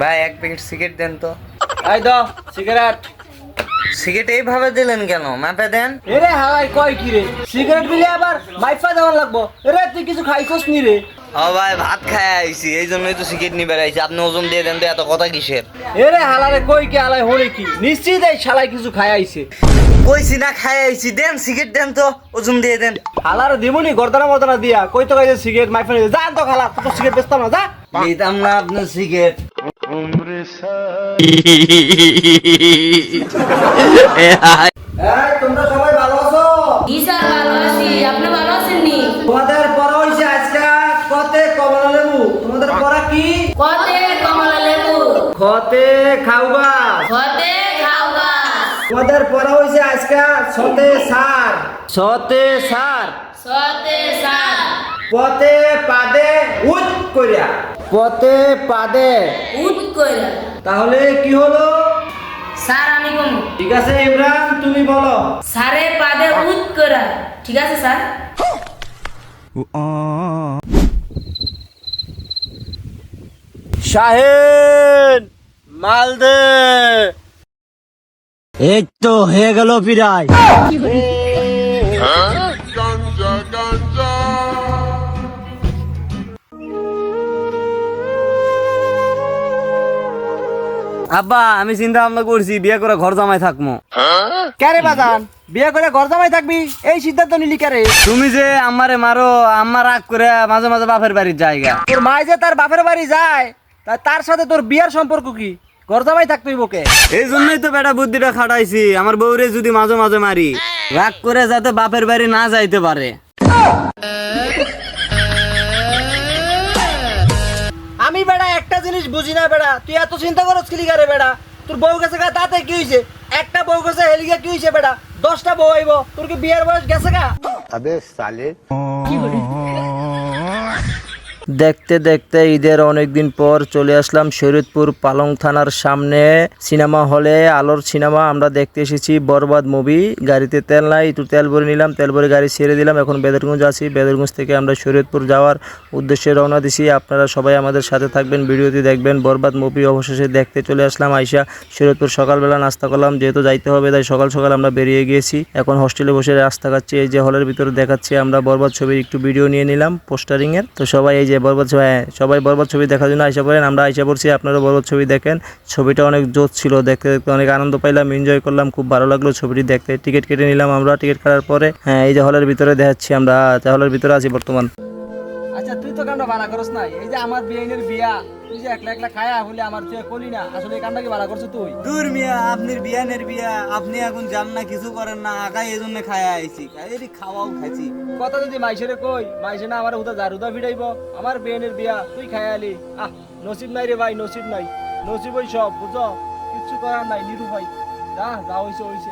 ভাই এক packet cigarette দেন তো। দাও সিগারেট সিগারেট এইভাবে দিলেন কেন? মাপে দেন। এরে হালাই কয় কি রে? সিগারেট বিলে আবার মাইফা দেওয়ার লাগবো। এরে তুই কিছু খাইছস নি রে? ও ভাই ভাত খায় আইছি এই জন্যই তো সিগারেট বেড়াইছি আপনি ওজন দিয়ে দেন তো এত কথা কিসের? এরে হালারে কই কি হালাই হরে কি? নিশ্চিত এই শালাই কিছু খাই আইছে। কইছি না খায় আইছি। দেন সিগারেট দেন তো ওজন দিয়ে দেন। হালার দিমুনি গর্দানা মর্দানা দিয়া কই তো খাইছে সিগারেট মাইফা নিয়ে যা তো খালা তো সিগারেট বেচতাম না যা। দিতাম না আপনার সিগারেট এই তোমরা সবাই ভালো আছো? জি স্যার ভালো আছি। আপনি ভালো আছেন নি তোমাদের পড়া হইছে আজকে কতে কমলা লেবু। তোমাদের পড়া কি? কতে কমলা লেবু। খতে কতে খাওয়া তোমাদের পড়া হইছে আজকে সতে সার। সতে সার। সতে সার। পতে পাদে উত করিয়া পতে পাদে উঠ কইরা। তাহলে কি হলো? স্যার আমি কোন ঠিক আছে ইমরান তুমি বলো। সারে পাদে উঠ করা ঠিক আছে স্যার? শাহেন মালদে এই তো হয়ে গেল পিরাই আব্বা আমি চিন্তা ভাবনা করছি বিয়ে করে ঘর জামাই থাকব কারে বাজান? বিয়ে করে ঘর জামাই থাকবি? এই সিদ্ধান্ত নিলি কারে তুমি যে আমারে মারো আমার রাগ করে মাঝে মাঝে বাপের বাড়ির জায়গা। তোর মাই যে তার বাপের বাড়ি যায় তার সাথে তোর বিয়ার সম্পর্ক কি? ঘর জামাই থাকতেই বকে এই জন্যই তো বেটা বুদ্ধিটা খাটাইছি। আমার বউরে যদি মাঝে মাঝে মারি রাগ করে যাতে বাপের বাড়ি না যাইতে পারে। আমি বেড়া একটা জিনিস বুঝি না বেড়া তুই এত চিন্তা করস কি লিগারে বেড়া তোর বউ গেছে গা তাতে কি হইছে? একটা বউ গেছে হেলিগা কি হইছে বেড়া দশটা বউ আইব। তোর কি বিয়ের বয়স গেছে গা? দেখতে দেখতে ঈদের অনেকদিন পর চলে আসলাম শরীয়তপুর পালং থানার সামনে। সিনেমা হলে, আলোর সিনেমা আমরা দেখতে এসেছি, বরবাদ মুভি। গাড়িতে তেল নাই, একটু তেল ভরে নিলাম, তেল ভরে গাড়ি ছেড়ে দিলাম। এখন বেদরগঞ্জ আছি, বেদরগঞ্জ থেকে আমরা শরীয়তপুর যাওয়ার উদ্দেশ্যে রওনা দিছি। আপনারা সবাই আমাদের সাথে থাকবেন, ভিডিওটি দেখবেন, বরবাদ মুভি অবশেষে দেখতে চলে আসলাম। আইসা শরীয়তপুর সকালবেলা নাস্তা করলাম, যেহেতু যাইতে হবে, তাই সকাল সকাল আমরা বেরিয়ে গিয়েছি। এখন হোস্টেলে বসে রাস্তা খাচ্ছি এই যে হলের ভিতরে দেখাচ্ছি, আমরা বরবাদ ছবির একটু ভিডিও নিয়ে নিলাম পোস্টারিং এর তো সবাই এই যে ছবি হ্যাঁ সবাই বরবাদ ছবি দেখার জন্য আইসা পড়েন। আমরা আইসা পড়ছি আপনারা বরবাদ ছবি দেখেন। ছবিটা অনেক জোর ছিল, দেখতে দেখতে অনেক আনন্দ পাইলাম এনজয় করলাম, খুব ভালো লাগল ছবিটি দেখতে। টিকিট কেটে নিলাম আমরা, টিকিট কাটার পরে হ্যাঁ এই যে হলের ভিতরে দেখাচ্ছি আমরা হলের ভিতরে আছি বর্তমান। আচ্ছা তুই তো কান্ড ভাড়া করস না এই যে আমার বিয়ের বিয়া তুই যে একলা একলা খায়া হলে আমার তুই কলি না। আসলে এই কি ভাড়া করছ তুই? দূর মিয়া আপনার বিয়ানের বিয়া আপনি এখন যান না কিছু করেন না আগাই এই জন্য খায়া আইছি। এই খাওয়াও খাইছি। কথা যদি মাইসেরে কই মাইসে না আমার হুদা জারুদা ফিরাইব আমার বিয়েনের বিয়া তুই খাই আলি। আহ নসিব নাই রে ভাই নসিব নাই। নসিব ওই সব বুঝো? কিচ্ছু করার নাই নিরু ভাই। যা যা হইছে হইছে।